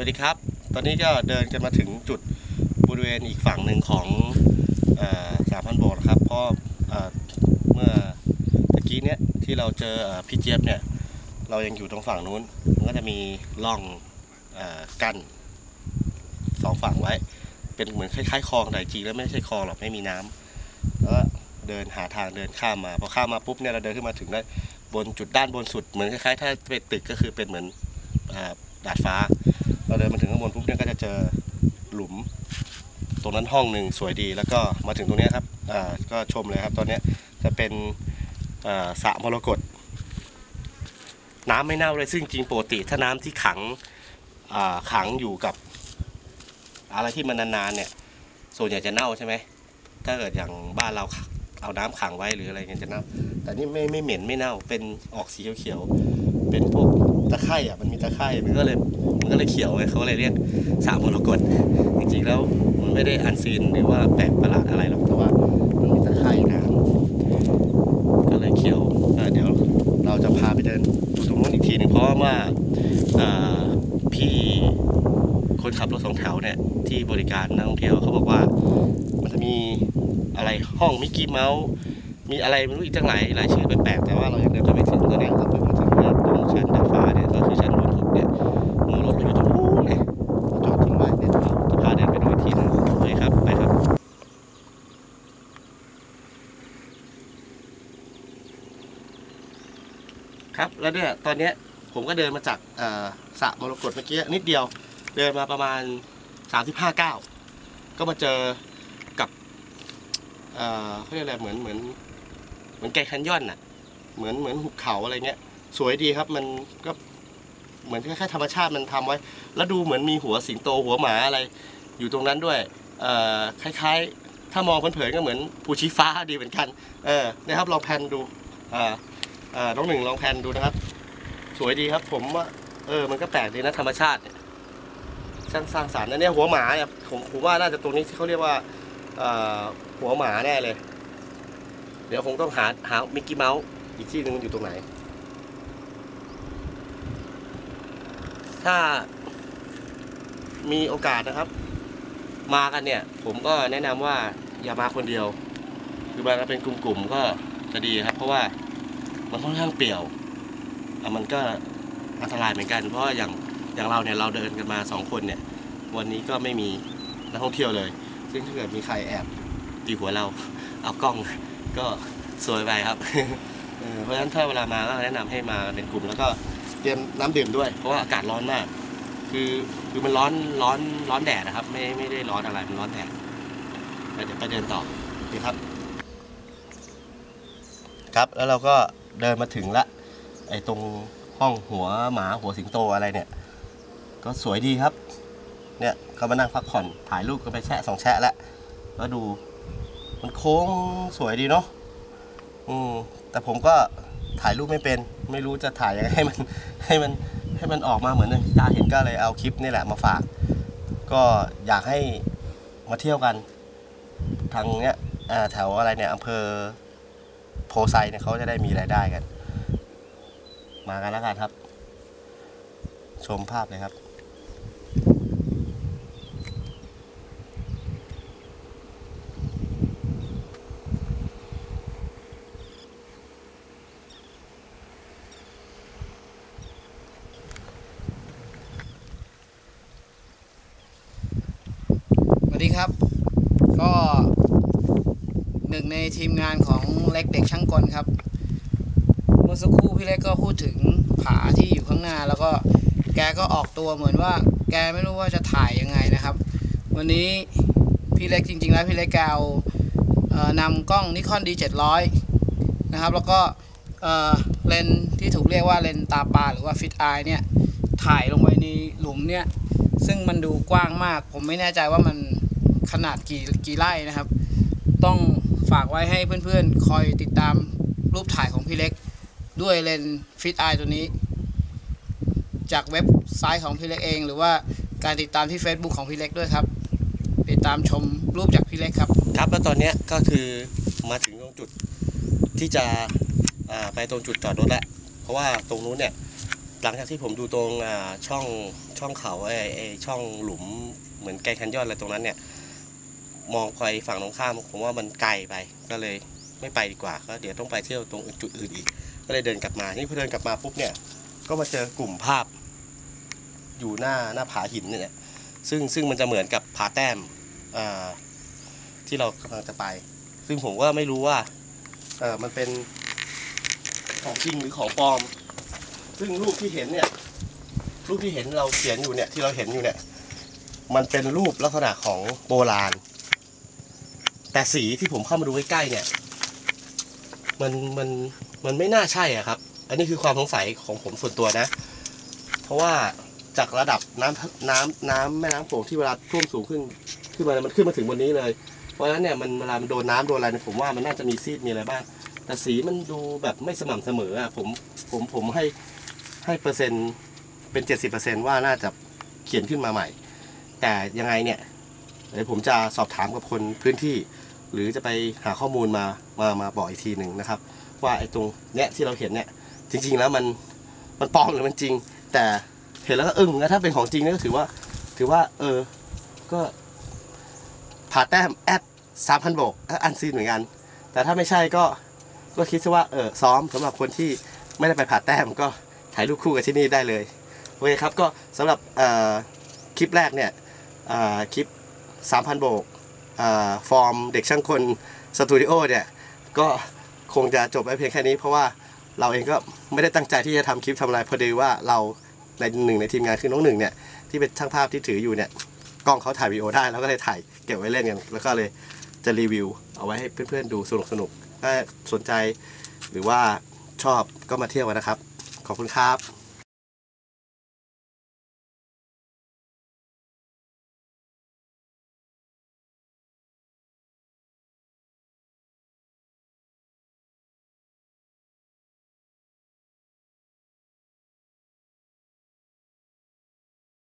วัสดีครับ ตอนนี้ก็เดินกันมาถึงจุดบริเวณอีกฝั่งหนึ่งของสามพันโบกนะครับเพราะเมื่อตะกี้เนี้ยที่เราเจออพี่เจี๊ยบเนี่ยเรายังอยู่ตรงฝั่งนู้นมันก็จะมีร่องอกั้นสองฝั่งไว้ เป็นเหมือนคล้ายๆคลองแต่จริงแล้วไม่ใช่คลองหรอกไม่มีน้ำแล้วเดินหาทางเดินข้ามมาพอข้ามมาปุ๊บเนี่ยเราเดินขึ้นมาถึงได้บนจุดด้านบนสุดเหมือนคล้ายๆ ถ้าเป็นตึกก็คือเป็นเหมือนอดาดฟ้า เราเดินมาถึงข้างบนปุ๊บเนี่ยก็จะเจอหลุม ตรงนั้นห้องหนึ่งสวยดีแล้วก็มาถึงตรงนี้ครับอ่าก็ชมเลยครับตอนนี้จะเป็นอ่าสระมรกตน้ำไม่เน่าเลยซึ่งจริงปกติถ้าน้ำที่ขังอ่าขังอยู่กับ อะไรที่มันนานๆเนี่ยส่วนใหญ่จะเน่าใช่ไหมถ้าเกิดอย่างบ้านเราเอาน้ำขังไว้หรืออะไรเงี้ยจะเน่า แต่นี่ไม่ไม่เหม็นไม่เน่าเป็นออกสีเขียวๆเป็นพวกตะไคร่อะมันมีตะไคร่มันก็เลย มันก็เลยเขียวไงเขาเลยเรียกสระมรกตจริงๆแล้วมันไม่ได้อันซีนหรือว่าแปลกประหลาดอะไรหรอกแต่ว่ามันมีตะไคร่น้ำก็เลยเขียวเดี๋ยวเราจะพาไปเดินดูตรงนู้นอีกทีหนึงเพราะว่าพี่คนขับรถสองแถวเนี่ยที่บริการนักท่องเที่ยวเขาบอกว่ามันจะมีอะไรห้องมิกกี้เมาส์มีอะไรไม่รู้อีกตั้งหลายหลายชื่อแปลกๆแต่ว่าเรายังเดินไปไม่ถึงตัวเนี้ยเราไปมาถึงเนี่ตรงชั้นดาดฟ้าเนี่ยก็คือชั้นบนสุดเนี่ย มือรถอยู่ตรงนู้นเลยจอดทิ้งไว้เดี๋ยวจะพาเดินไปดูทีนึงโอเคครับ ไปครับครับแล้วเนี่ยตอนเนี้ยผมก็เดินมาจากสระมรกตเมื่อกี้นิดเดียว เดินมาประมาณ 35ก้าวก็มาเจอกับเอ่อเขาเรียกอะไรเหมือนเหมือนเหมือนแกคันย่อนน่ะเหมือนเหมือนหุบเขาอะไรเงี้ย สวยดีครับมันก็ เหมือนแคล้ายๆธรรมชาติมันทำไว้ แล้วดูเหมือนมีหัวสิงโตหัวหมาอะไร อยู่ตรงนั้นด้วยคล้ายๆ ถ้ามองเผินๆก็เหมือนภูชีฟ้าดีเหมือนกันเออนะครับลองแพนดูน้องหนึ่งลองแพนดูนะครับ สวยดีครับ ผมว่าเออมันก็แปลกดีนะธรรมชาติช่างสร้างสรรค์นะเนี่ยหัวหมาเนี่ยผมผมว่าน่าจะตรงนี้ที่เขาเรียกว่าหัวหมาแน่เลย เดี๋ยวคงต้องหาหามิกกี้เมาส์อีกที่หนึ่งมันอยู่ตรงไหน ถ้ามีโอกาสนะครับ มากันเนี่ย ผมก็แนะนำว่าอย่ามาคนเดียว คือมากันเป็นกลุ่มๆก็จะดีครับ เพราะว่ามันค่อนข้างเปี่ยวอะมันก็อันตรายเหมือนกัน เพราะว่าอย่างอย่างเราเนี่ยเราเดินกันมาสองคนเนี่ย วันนี้ก็ไม่มีนักท่องเที่ยวเลย ซึ่งถ้าเกิดมีใครแอบตีหัวเรา เอากล้อง ก็สวยไปครับ เออเพราะฉะนั้นถ้าเวลามาก็แนะนำให้มาเป็นกลุ่มแล้วก็ เตรียมน้ำดื่มด้วย เพราะว่าอากาศร้อนมาก คือคือมันร้อนร้อนร้อนแดดนะครับ ไม่ไม่ได้ร้อนอะไรมันร้อนแดดแล้วเดี๋ยวไปเดินต่อดีครับ ครับแล้วเราก็เดินมาถึงละไอ้ตรงห้องหัวหมาหัวสิงโตอะไรเนี่ย ก็สวยดีครับ เนี่ยเขามานั่งพักผ่อนถ่ายรูปก็ไปแชะสองแชะแล้วแล้วดู มันโค้งสวยดีเนาะอืมแต่ผมก็ ถ่ายรูปไม่เป็น ไม่รู้จะถ่ายยังไงให้มันให้มันให้มันออกมาเหมือนที่ตาเห็นก็เลยเอาคลิปนี่แหละมาฝาก ก็อยากให้มาเที่ยวกัน ทางเนี้ยแถวอะไรเนี่ยอำเภอโพไซเนี่ยเขาจะได้มีรายได้กัน มากันแล้วกันครับ ชมภาพเลยครับ วัสดีครับ ก็หนึ่งในทีมงานของเล็กเด็กช่างกลครับ เมื่อสักครู่พี่เล็กก็พูดถึงผาที่อยู่ข้างหน้า แล้วก็แกก็ออกตัวเหมือนว่า แกไม่รู้ว่าจะถ่ายยังไงนะครับ วันนี้พี่เล็กจริง ๆ แล้วพี่เล็กแกเอานำกล้องนิคอน D700 นะครับ แล้วก็เลนที่ถูกเรียกว่าเลนตาปลาหรือว่าฟิตไอเนี่ยถ่ายลงไปในหลุมเนี่ยซึ่งมันดูกว้างมาก ผมไม่แน่ใจว่ามัน ขนาดกี่กี่ไร่นะครับ ต้องฝากไว้ให้เพื่อนๆ คอยติดตามรูปถ่ายของพี่เล็ก ด้วยเลนส์ฟิตไอตัวนี้ จากเว็บไซต์ของพี่เล็กเอง หรือว่าการติดตามที่ Facebook ของพี่เล็กด้วยครับ ติดตามชมรูปจากพี่เล็กครับ ครับแล้วตอนเนี้ยก็คือมาถึงตรงจุดที่จะอ่าไปตรงจุดจอดรถแล้วเพราะว่าตรงนู้นเนี่ยหลังจากที่ผมดูตรงอ่าช่องช่องเขาไอ้ไอ้ช่องหลุมเหมือนไกลคันยอดอะไรตรงนั้นเนี่ย มองไปฝั่งตรงข้ามผมว่ามันไกลไปก็เลยไม่ไปดีกว่าก็เดี๋ยวต้องไปเที่ยวตรงจุดอื่นอีก ก็เลยเดินกลับมา นี่พอเดินกลับมาปุ๊บเนี่ย ก็มาเจอกลุ่มภาพ อยู่หน้าหน้าผาหินเนี่ยซึ่งซึ่งมันจะเหมือนกับผาแต้มที่เรากำลังจะไป ซึ่งผมก็ไม่รู้ว่าเอมันเป็นของจริงหรือของปลอม ซึ่งรูปที่เห็นเนี่ยรูปที่เห็นเราเขียนอยู่เนี่ยที่เราเห็นอยู่เนี่ย มันเป็นรูปลักษณะของโบราณ แต่สีที่ผมเข้ามาดูใกล้ๆเนี่ย มันมันมันไม่น่าใช่อะครับ อันนี้คือความสงสัยของผมส่วนตัวนะ เพราะว่าจากระดับน้ำน้ำน้ำแม่น้ำโขงที่เวลาท่วมสูงขึ้นขึ้นมามันขึ้นมาถึงบนนี้เลย เพราะฉะนั้นเนี่ยมันเวลามันโดนน้ำโดนอะไรเนี่ยผมว่ามันน่าจะมีซีดมีอะไรบ้าง แต่สีมันดูแบบไม่สม่ำเสมออะผมผมผมให้ให้เปอร์เซ็นต์เป็นเจ็ดสิบเปอร์เซ็นต์ว่าน่าจะเขียนขึ้นมาใหม่ แต่ยังไงเนี่ยเดี๋ยวผมจะสอบถามกับคนพื้นที่ หรือจะไปหาข้อมูลมามามาบอกอีกทีหนึ่งนะครับ ว่าไอ้ตรงเนี้ยที่เราเห็นเนี่ยจริง ๆ แล้วมันมันปลอมหรือมันจริง แต่เห็นแล้วก็อึ้งนะถ้าเป็นของจริงเนี่ยก็ถือว่า ถือว่า เออก็ผ่าแต้มแอดสามพันโบกอันซีนเหมือนกัน แต่ถ้าไม่ใช่ก็ก็คิดซะว่าเออซ้อมสำหรับคนที่ไม่ได้ไปผ่าแต้มก็ถ่ายรูปคู่กับที่นี่ได้เลยโอเคครับก็สำหรับคลิปแรกเนี่ยคลิป 3,000 โบก ฟอร์มเด็กช่างคนสตูดิโอเนี่ยก็คงจะจบไว้เพียงแค่นี้ เพราะว่าเราเองก็ไม่ได้ตั้งใจที่จะทำคลิปทำอะไรพอดีว่าเราในหนึ่งในทีมงานคือน้องหนึ่งเนี่ยที่เป็นช่างภาพที่ถืออยู่เนี่ยกล้องเขาถ่ายวีดีโอได้แล้วก็เลยถ่ายเก็บไว้เล่นกันแล้วก็เลยจะรีวิว เอาไว้ให้เพื่อนๆดูสนุกสนุกถ้าสนใจหรือว่าชอบก็มาเที่ยวกันนะครับ ขอบคุณครับ